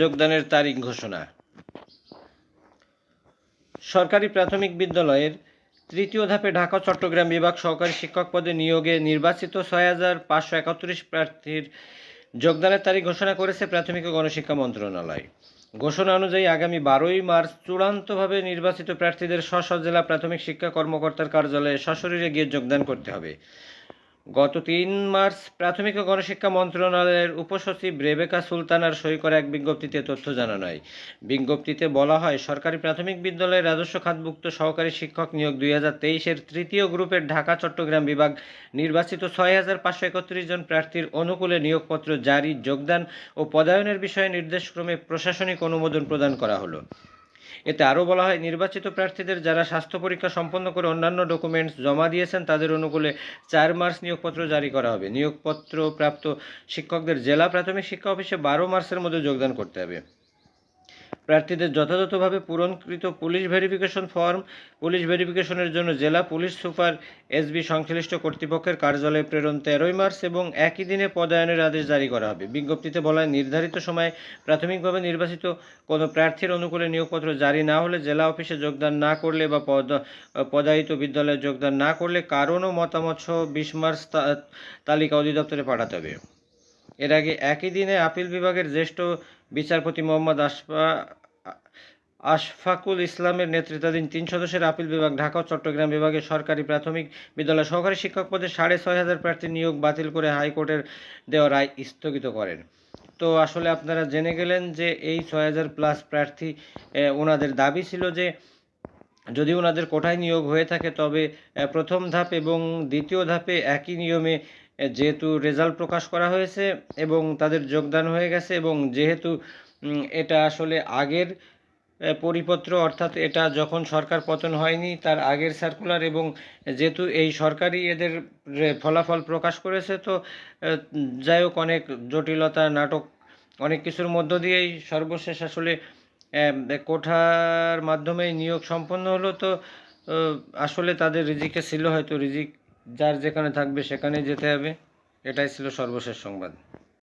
যোগদানের তারিখ ঘোষণা। সরকারি প্রাথমিক বিদ্যালয়ের তৃতীয় ধাপে ঢাকা, চট্টগ্রাম বিভাগ সহকারী শিক্ষক পদে নিয়োগে নির্বাচিত ছয় হাজার পাঁচশো একত্রিশ প্রার্থীর যোগদানের তারিখ ঘোষণা করেছে প্রাথমিক ও গণশিক্ষা মন্ত্রণালয়। ঘোষণা অনুযায়ী আগামী বারোই মার্চ চূড়ান্তভাবে নির্বাচিত প্রার্থীদের স্ব জেলা প্রাথমিক শিক্ষা কর্মকর্তার কার্যালয়ে সশরীরে গিয়ে যোগদান করতে হবে। গত তিন মার্চ প্রাথমিক ও গণশিক্ষা মন্ত্রণালয়ের উপসচিব রেবেকা সুলতানার সই করা এক বিজ্ঞপ্তিতে তথ্য জানানো হয় বিজ্ঞপ্তিতে বলা হয়, সরকারি প্রাথমিক বিদ্যালয়ের রাজস্ব খাতভুক্ত সহকারী শিক্ষক নিয়োগ দুই হাজার তেইশের তৃতীয় গ্রুপের ঢাকা, চট্টগ্রাম বিভাগ নির্বাচিত ছয় হাজার পাঁচশো একত্রিশ জন প্রার্থীর অনুকূলে নিয়োগপত্র জারি, যোগদান ও পদায়নের বিষয়ে নির্দেশক্রমে প্রশাসনিক অনুমোদন প্রদান করা হলো। এতে আরও বলা হয়, নির্বাচিত প্রার্থীদের যারা স্বাস্থ্য পরীক্ষা সম্পন্ন করে অন্যান্য ডকুমেন্টস জমা দিয়েছেন, তাদের অনুকূলে চার মার্চ নিয়োগপত্র জারি করা হবে। নিয়োগপত্র প্রাপ্ত শিক্ষকদের জেলা প্রাথমিক শিক্ষা অফিসে বারো মার্চের মধ্যে যোগদান করতে হবে। প্রার্থীদের যথাযথভাবে পূরণকৃত পুলিশ ভেরিফিকেশন ফর্ম, পুলিশ ভেরিফিকেশনের জন্য জেলা পুলিশ সুপার এসবি সংশ্লিষ্ট কর্তৃপক্ষের কার্যালয়ে প্রেরণ তেরোই মার্চ এবং একই দিনে পদায়নের আদেশ জারি করা হবে। বিজ্ঞপ্তিতে বলা নির্ধারিত সময়ে প্রাথমিকভাবে নির্বাচিত কোনো প্রার্থীর অনুকূলে নিয়োগপত্র জারি না হলে জেলা অফিসে যোগদান না করলে বা পদ, পদায়িত বিদ্যালয়ে যোগদান না করলে কারণ ও মতামত সহ বিশ মার্চ তালিকা অধিদপ্তরে পাঠাতে হবে। এর আগে একই দিনে আপিল বিভাগের জ্যেষ্ঠ বিচারপতি মোহাম্মদ আশফা, আশফাকুল ইসলামের নেতৃত্বাধীন তিন সদস্যের আপিল বিভাগ ঢাকা ও চট্টগ্রাম বিভাগের সরকারি প্রাথমিক বিদ্যালয় সহকারী শিক্ষক পদে সাড়ে ছয় হাজার প্রার্থী নিয়োগ বাতিল করে হাইকোর্টের দেওয়া রায় স্থগিত করেন। তো আসলে আপনারা জেনে গেলেন যে এই ছয় হাজার প্লাস প্রার্থী ওনাদের দাবি ছিল যে যদি ওনাদের কোটায় নিয়োগ হয়ে থাকে, তবে প্রথম ধাপ এবং দ্বিতীয় ধাপে একই নিয়মে যেহেতু রেজাল্ট প্রকাশ করা হয়েছে এবং তাদের যোগদান হয়ে গেছে এবং যেহেতু এটা আসলে আগের পরিপত্র অর্থাৎ এটা যখন সরকার পতন হয়নি, তার আগের সার্কুলার এবং যেহেতু এই সরকারই এদের ফলাফল প্রকাশ করেছে, তো যাই হোক, অনেক জটিলতা, নাটক, অনেক কিছুর মধ্য দিয়েই সর্বশেষ আসলে কোঠার মাধ্যমে নিয়োগ সম্পন্ন হলো তো আসলে তাদের রিজিকে ছিল হয়তো, রিজিক যার যেখানে থাকবে সেখানেই যেতে হবে। এটাই ছিল সর্বশেষ সংবাদ।